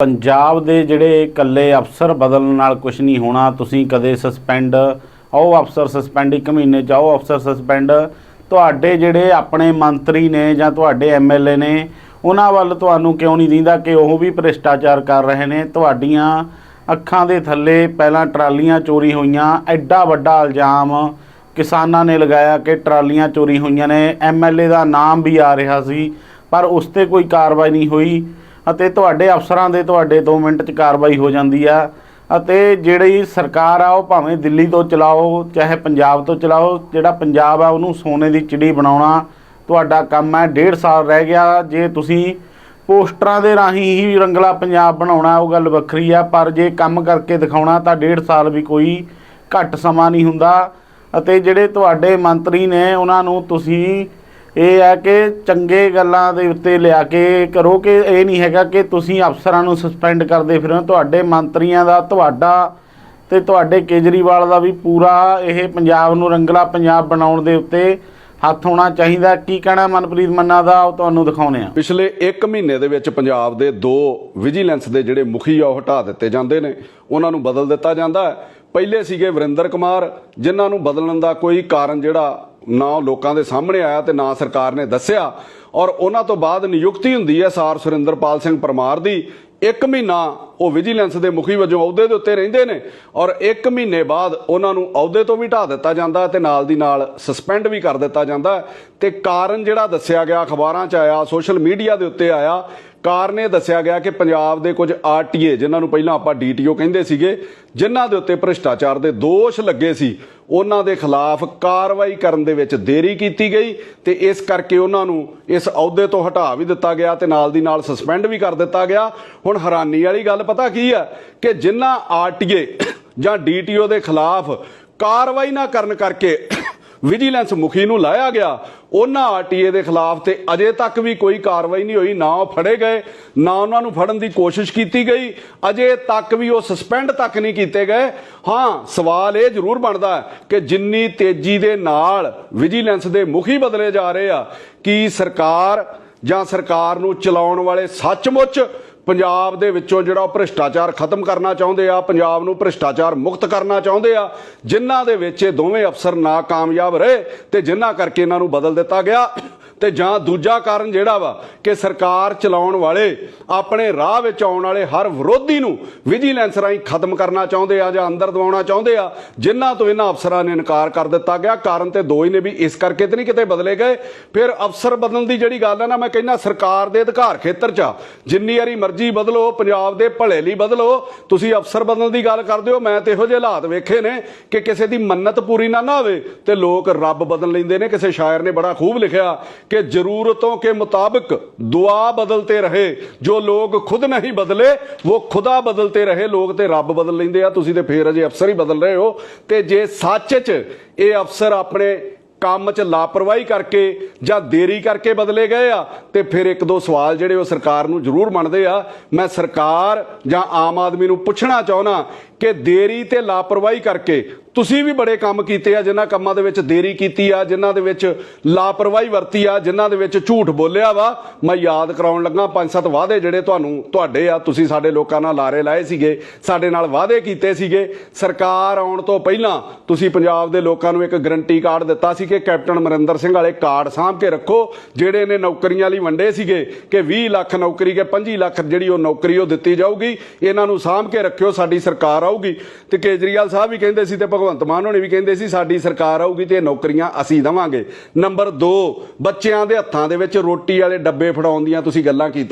ਪੰਜਾਬ ਦੇ ਜਿਹੜੇ ਇਕੱਲੇ ਅਫਸਰ ਬਦਲਣ ਨਾਲ ਕੁਝ ਨਹੀਂ ਹੋਣਾ, ਤੁਸੀਂ ਕਦੇ ਸਸਪੈਂਡ ਆਓ ਅਫਸਰ ਸਸਪੈਂਡ ਇੱਕ ਮਹੀਨੇ ਚ ਉਹ ਅਫਸਰ ਸਸਪੈਂਡ ਤੁਹਾਡੇ ਜਿਹੜੇ ਆਪਣੇ ਮੰਤਰੀ ਨੇ ਜਾਂ ਤੁਹਾਡੇ ਐਮਐਲਏ ਨੇ, ਉਹਨਾਂ ਵੱਲ ਤੁਹਾਨੂੰ ਕਿਉਂ ਨਹੀਂ ਦਿੰਦਾ ਕਿ ਉਹ ਵੀ ਭ੍ਰਿਸ਼ਟਾਚਾਰ ਕਰ ਰਹੇ ਨੇ? ਤੁਹਾਡੀਆਂ ਅੱਖਾਂ ਦੇ ਥੱਲੇ ਪਹਿਲਾਂ ਟਰਾਲੀਆਂ ਚੋਰੀ ਹੋਈਆਂ, ਐਡਾ ਵੱਡਾ ਇਲਜ਼ਾਮ ਕਿਸਾਨਾਂ ਨੇ ਲਗਾਇਆ ਕਿ ਟਰਾਲੀਆਂ ਚੋਰੀ ਹੋਈਆਂ ਨੇ। ਐਮਐਲਏ ਦਾ ਨਾਮ ਵੀ ਆ ਰਿਹਾ ਸੀ, ਪਰ ਉਸ ਤੇ ਕੋਈ ਕਾਰਵਾਈ ਨਹੀਂ ਹੋਈ। ਅਤੇ ਤੁਹਾਡੇ ਅਫਸਰਾਂ ਦੇ ਤੁਹਾਡੇ 2 ਮਿੰਟ 'ਚ ਕਾਰਵਾਈ ਹੋ ਜਾਂਦੀ ਆ। ਅਤੇ ਜਿਹੜੀ ਸਰਕਾਰ ਆ, ਉਹ ਭਾਵੇਂ ਦਿੱਲੀ ਤੋਂ ਚਲਾਓ, ਚਾਹੇ ਪੰਜਾਬ ਤੋਂ ਚਲਾਓ, ਜਿਹੜਾ ਪੰਜਾਬ ਆ, ਉਹਨੂੰ ਸੋਨੇ ਦੀ ਚਿੜੀ ਬਣਾਉਣਾ ਤੁਹਾਡਾ ਕੰਮ ਹੈ ਡੇਢ ਸਾਲ ਰਹਿ ਗਿਆ, ਜੇ ਤੁਸੀਂ ਪੋਸਟਰਾਂ ਦੇ ਰਾਹੀਂ ਹੀ ਰੰਗਲਾ ਪੰਜਾਬ ਬਣਾਉਣਾ, ਉਹ ਗੱਲ ਵੱਖਰੀ ਆ, ਪਰ ਜੇ ਕੰਮ ਕਰਕੇ ਦਿਖਾਉਣਾ, ਤਾਂ ਡੇਢ ਸਾਲ ਵੀ ਕੋਈ ਘੱਟ ਸਮਾਂ ਨਹੀਂ ਹੁੰਦਾ। ਅਤੇ ਜਿਹੜੇ ਤੁਹਾਡੇ ਮੰਤਰੀ ਨੇ, ਉਹਨਾਂ ਨੂੰ ਤੁਸੀਂ ਇਹ ਹੈ ਕਿ ਚੰਗੇ ਗੱਲਾਂ ਦੇ ਉੱਤੇ ਲਿਆ ਕੇ ਕਰੋ ਕਿ ਇਹ ਨਹੀਂ ਹੈਗਾ ਕਿ ਤੁਸੀਂ ਅਫਸਰਾਂ ਨੂੰ ਸਸਪੈਂਡ ਕਰਦੇ ਫਿਰੋ। ਤੁਹਾਡੇ ਮੰਤਰੀਆਂ ਦਾ, ਤੁਹਾਡਾ ਤੇ ਤੁਹਾਡੇ ਕੇਜਰੀਵਾਲ ਦਾ ਵੀ ਪੂਰਾ ਇਹ ਪੰਜਾਬ ਨੂੰ ਰੰਗਲਾ ਪੰਜਾਬ ਬਣਾਉਣ ਦੇ ਉੱਤੇ ਹੱਥ ਹੋਣਾ ਚਾਹੀਦਾ। ਕੀ ਕਹਿਣਾ ਮਨਪ੍ਰੀਤ ਮੰਨਾ ਦਾ? ਉਹ ਤੁਹਾਨੂੰ ਦਿਖਾਉਣੇ ਆ ਪਿਛਲੇ 1 ਮਹੀਨੇ ਦੇ ਵਿੱਚ ਪੰਜਾਬ ਦੇ ਦੋ ਵਿਜੀਲੈਂਸ ਦੇ ਜਿਹੜੇ ਮੁਖੀ ਆ, ਉਹ ਹਟਾ ਦਿੱਤੇ ਜਾਂਦੇ ਨੇ। ਉਹਨਾਂ ਨੂੰ ਬਦਲ ਦਿੱਤਾ ਜਾਂਦਾ ਹੈ। ਪਹਿਲੇ ਸੀਗੇ ਵਰਿੰਦਰ ਕੁਮਾਰ, ਜਿਨ੍ਹਾਂ ਨੂੰ ਬਦਲਣ ਦਾ ਕੋਈ ਕਾਰਨ ਜਿਹੜਾ ਨਾ ਉਹ ਲੋਕਾਂ ਦੇ ਸਾਹਮਣੇ ਆਇਆ ਤੇ ਨਾ ਸਰਕਾਰ ਨੇ ਦੱਸਿਆ। ਔਰ ਉਹਨਾਂ ਤੋਂ ਬਾਅਦ ਨਿਯੁਕਤੀ ਹੁੰਦੀ ਹੈ ਸਾਰ ਸੁਰਿੰਦਰਪਾਲ ਸਿੰਘ ਪਰਮਾਰ ਦੀ। ਇੱਕ ਮਹੀਨਾ ਉਹ ਵਿਜੀਲੈਂਸ ਦੇ ਮੁਖੀ ਵਜੋਂ ਅਹੁਦੇ ਦੇ ਉੱਤੇ ਰਹਿੰਦੇ ਨੇ ਔਰ ਇੱਕ ਮਹੀਨੇ ਬਾਅਦ ਉਹਨਾਂ ਨੂੰ ਅਹੁਦੇ ਤੋਂ ਵੀ ਢਾ ਦਿੱਤਾ ਜਾਂਦਾ ਤੇ ਨਾਲ ਦੀ ਨਾਲ ਸਸਪੈਂਡ ਵੀ ਕਰ ਦਿੱਤਾ ਜਾਂਦਾ। ਤੇ ਕਾਰਨ ਜਿਹੜਾ ਦੱਸਿਆ ਗਿਆ, ਅਖਬਾਰਾਂ 'ਚ ਆਇਆ, ਸੋਸ਼ਲ ਮੀਡੀਆ ਦੇ ਉੱਤੇ ਆਇਆ ਕਾਰਨ ਇਹ ਦੱਸਿਆ ਗਿਆ ਕਿ ਪੰਜਾਬ ਦੇ ਕੁਝ ਆਰਟੀਏ, ਜਿਨ੍ਹਾਂ ਨੂੰ ਪਹਿਲਾਂ ਆਪਾਂ ਡੀਟੀਓ ਕਹਿੰਦੇ ਸੀਗੇ, ਜਿਨ੍ਹਾਂ ਦੇ ਉੱਤੇ ਭ੍ਰਿਸ਼ਟਾਚਾਰ ਦੇ ਦੋਸ਼ ਲੱਗੇ ਸੀ, ਉਹਨਾਂ ਦੇ ਖਿਲਾਫ ਕਾਰਵਾਈ ਕਰਨ ਦੇ ਵਿੱਚ ਦੇਰੀ ਕੀਤੀ ਗਈ ਤੇ ਇਸ ਕਰਕੇ ਉਹਨਾਂ ਨੂੰ ਇਸ ਅਹੁਦੇ ਤੋਂ ਹਟਾ ਵੀ ਦਿੱਤਾ ਗਿਆ ਤੇ ਨਾਲ ਦੀ ਨਾਲ ਸਸਪੈਂਡ ਵੀ ਕਰ ਦਿੱਤਾ ਗਿਆ। ਹੁਣ ਹੈਰਾਨੀ ਵਾਲੀ ਗੱਲ ਪਤਾ ਕੀ ਆ ਕਿ ਜਿਨ੍ਹਾਂ ਆਰਟੀਏ ਜਾਂ ਡੀਟੀਓ ਦੇ ਖਿਲਾਫ ਕਾਰਵਾਈ ਨਾ ਕਰਨ ਕਰਕੇ ਵਿਜੀਲੈਂਸ ਮੁਖੀ ਨੂੰ ਲਾਇਆ ਗਿਆ। ਉਹਨਾਂ ਆਰਟੀਏ ਦੇ ਖਿਲਾਫ ਤੇ ਅਜੇ ਤੱਕ ਵੀ ਕੋਈ ਕਾਰਵਾਈ ਨਹੀਂ ਹੋਈ। ਨਾ ਉਹ ਫੜੇ ਗਏ, ਨਾ ਉਹਨਾਂ ਨੂੰ ਫੜਨ ਦੀ ਕੋਸ਼ਿਸ਼ ਕੀਤੀ ਗਈ। ਅਜੇ ਤੱਕ ਵੀ ਉਹ ਸਸਪੈਂਡ ਤੱਕ ਨਹੀਂ ਕੀਤੇ ਗਏ। ਹਾਂ, ਸਵਾਲ ਇਹ ਜ਼ਰੂਰ ਬਣਦਾ ਹੈ ਕਿ ਜਿੰਨੀ ਤੇਜ਼ੀ ਦੇ ਨਾਲ ਵਿਜੀਲੈਂਸ ਦੇ ਮੁਖੀ ਬਦਲੇ ਜਾ ਰਹੇ ਆ, ਕੀ ਸਰਕਾਰ ਜਾਂ ਸਰਕਾਰ ਨੂੰ ਚਲਾਉਣ ਵਾਲੇ ਸੱਚਮੁੱਚ ਪੰਜਾਬ ਦੇ ਵਿੱਚੋਂ ਜਿਹੜਾ ਉਹ ਭ੍ਰਿਸ਼ਟਾਚਾਰ ਖਤਮ ਕਰਨਾ ਚਾਹੁੰਦੇ ਆ, ਪੰਜਾਬ ਨੂੰ ਭ੍ਰਿਸ਼ਟਾਚਾਰ ਮੁਕਤ ਕਰਨਾ ਚਾਹੁੰਦੇ ਆ, ਜਿਨ੍ਹਾਂ ਦੇ ਵਿੱਚ ਇਹ ਦੋਵੇਂ ਅਫਸਰ ਨਾਕਾਮਯਾਬ ਰਹੇ ਤੇ ਜਿਨ੍ਹਾਂ ਕਰਕੇ ਇਹਨਾਂ ਨੂੰ ਬਦਲ ਦਿੱਤਾ ਗਿਆ। ਤੇ ਜਾਂ ਦੂਜਾ ਕਾਰਨ ਜਿਹੜਾ ਵਾ ਕਿ ਸਰਕਾਰ ਚਲਾਉਣ ਵਾਲੇ ਆਪਣੇ ਰਾਹ ਵਿੱਚ ਆਉਣ ਵਾਲੇ ਹਰ ਵਿਰੋਧੀ ਨੂੰ ਵਿਜੀਲੈਂਸ ਰਾਹੀਂ ਖਤਮ ਕਰਨਾ ਚਾਹੁੰਦੇ ਆ ਜਾਂ ਅੰਦਰ ਦਵਾਉਣਾ ਚਾਹੁੰਦੇ ਆ, ਜਿਨ੍ਹਾਂ ਤੋਂ ਇਹਨਾਂ ਅਫਸਰਾਂ ਨੇ ਇਨਕਾਰ ਕਰ ਦਿੱਤਾ ਗਿਆ। ਕਾਰਨ ਤੇ ਦੋ ਹੀ ਨੇ ਵੀ ਇਸ ਕਰਕੇ ਤੇ ਨਹੀਂ ਕਿਤੇ ਬਦਲੇ ਗਏ। ਫਿਰ ਅਫਸਰ ਬਦਲਣ ਦੀ ਜਿਹੜੀ ਗੱਲ ਹੈ ਨਾ, ਮੈਂ ਕਹਿੰਦਾ ਸਰਕਾਰ ਦੇ ਅਧਿਕਾਰ ਖੇਤਰ 'ਚ ਆ। ਜਿੰਨੀ ਵਾਰੀ ਮਰਜ਼ੀ ਬਦਲੋ, ਪੰਜਾਬ ਦੇ ਭਲੇ ਲਈ ਬਦਲੋ। ਤੁਸੀਂ ਅਫਸਰ ਬਦਲਣ ਦੀ ਗੱਲ ਕਰਦੇ ਹੋ, ਮੈਂ ਤੇ ਇਹੋ ਜਿਹੇ ਹਾਲਾਤ ਵੇਖੇ ਨੇ ਕਿ ਕਿਸੇ ਦੀ ਮੰਨਤ ਪੂਰੀ ਨਾ ਨਾ ਹੋਵੇ ਤੇ ਲੋਕ ਰੱਬ ਬਦਲ ਲੈਂਦੇ ਨੇ। ਕਿਸੇ ਸ਼ਾਇਰ ਨੇ ਬੜਾ ਖੂਬ ਲਿਖਿਆ ਕਿ ਜ਼ਰੂਰਤੋਂ ਕੇ ਮੁਤਾਬਕ ਦੁਆ ਬਦਲਤੇ ਰਹੇ। ਜੋ ਲੋਕ ਖੁਦ ਨਹੀਂ ਬਦਲੇ, ਉਹ ਖੁਦਾ ਬਦਲਤੇ ਰਹੇ। ਲੋਕ ਤੇ ਰੱਬ ਬਦਲ ਲੈਂਦੇ ਆ। ਤੁਸੀਂ ਤੇ ਫੇਰ ਅਜੇ ਅਫਸਰ ਹੀ ਬਦਲ ਰਹੇ ਹੋ। ਤੇ ਜੇ ਸੱਚ 'ਚ ਇਹ ਅਫਸਰ ਆਪਣੇ ਕੰਮ 'ਚ ਲਾਪਰਵਾਹੀ ਕਰਕੇ ਜਾਂ ਦੇਰੀ ਕਰਕੇ ਬਦਲੇ ਗਏ ਆ, ਤੇ ਫਿਰ ਇੱਕ ਦੋ ਸਵਾਲ ਜਿਹੜੇ ਉਹ ਸਰਕਾਰ ਨੂੰ ਜ਼ਰੂਰ ਮੰਨਦੇ ਆ। ਮੈਂ ਸਰਕਾਰ ਜਾਂ ਆਮ ਆਦਮੀ ਨੂੰ ਪੁੱਛਣਾ ਚਾਹੁੰਦਾ ਕਿ ਦੇਰੀ ਤੇ ਲਾਪਰਵਾਹੀ ਕਰਕੇ ਤੁਸੀਂ ਵੀ ਬੜੇ ਕੰਮ ਕੀਤੇ ਆ, ਜਿਨ੍ਹਾਂ ਕੰਮਾਂ ਦੇ ਵਿੱਚ ਦੇਰੀ ਕੀਤੀ ਆ, ਜਿਨ੍ਹਾਂ ਦੇ ਵਿੱਚ ਲਾਪਰਵਾਹੀ ਵਰਤੀ ਆ, ਜਿਨ੍ਹਾਂ ਦੇ ਵਿੱਚ ਝੂਠ ਬੋਲਿਆ ਵਾ। ਮੈਂ ਯਾਦ ਕਰਾਉਣ ਲੱਗਾ ਪੰਜ ਸੱਤ ਵਾਅਦੇ ਜਿਹੜੇ ਤੁਹਾਨੂੰ, ਤੁਹਾਡੇ ਆ, ਤੁਸੀਂ ਸਾਡੇ ਲੋਕਾਂ ਨਾਲ ਲਾਰੇ ਲਾਏ ਸੀਗੇ, ਸਾਡੇ ਨਾਲ ਵਾਅਦੇ ਕੀਤੇ ਸੀਗੇ। ਸਰਕਾਰ ਆਉਣ ਤੋਂ ਪਹਿਲਾਂ ਤੁਸੀਂ ਪੰਜਾਬ ਦੇ ਲੋਕਾਂ ਨੂੰ ਇੱਕ ਗਰੰਟੀ ਕਾਰਡ ਦਿੱਤਾ ਸੀ ਕਿ ਕੈਪਟਨ ਅਮਰਿੰਦਰ ਸਿੰਘ ਵਾਲੇ ਕਾਰਡ ਸਾਂਭ ਕੇ ਰੱਖੋ। ਜਿਹੜੇ ਨੇ ਨੌਕਰੀਆਂ ਲਈ ਵੰਡੇ ਸੀਗੇ ਕਿ 20 ਲੱਖ ਨੌਕਰੀ, ਕੇ 25 ਲੱਖ ਜਿਹੜੀ ਉਹ ਨੌਕਰੀ ਉਹ ਦਿੱਤੀ ਜਾਊਗੀ, ਇਹਨਾਂ ਨੂੰ ਸਾਂਭ ਕੇ ਰੱਖਿਓ, ਸਾਡੀ ਸਰਕਾਰ ਆਊਗੀ। ਤੇ ਕੇਜਰੀਵਾਲ ਸਾਹਿਬ ਵੀ ਕਹਿੰਦੇ ਸੀ ਤੇ ਭਗਵੰਤ ਭਗਵੰਤ ਮਾਨ ਹੋਣੀ ਵੀ ਕਹਿੰਦੇ ਸੀ, ਸਾਡੀ ਸਰਕਾਰ ਆਊਗੀ ਤੇ ਨੌਕਰੀਆਂ ਅਸੀਂ ਦਵਾਂਗੇ। ਨੰਬਰ 2 ਬੱਚਿਆਂ ਦੇ ਹੱਥਾਂ ਦੇ ਵਿੱਚ ਰੋਟੀ ਵਾਲੇ ਡੱਬੇ ਫੜਾਉਣ ਦੀਆਂ ਤੁਸੀਂ ਗੱਲਾਂ ਕੀਤੀਆਂ।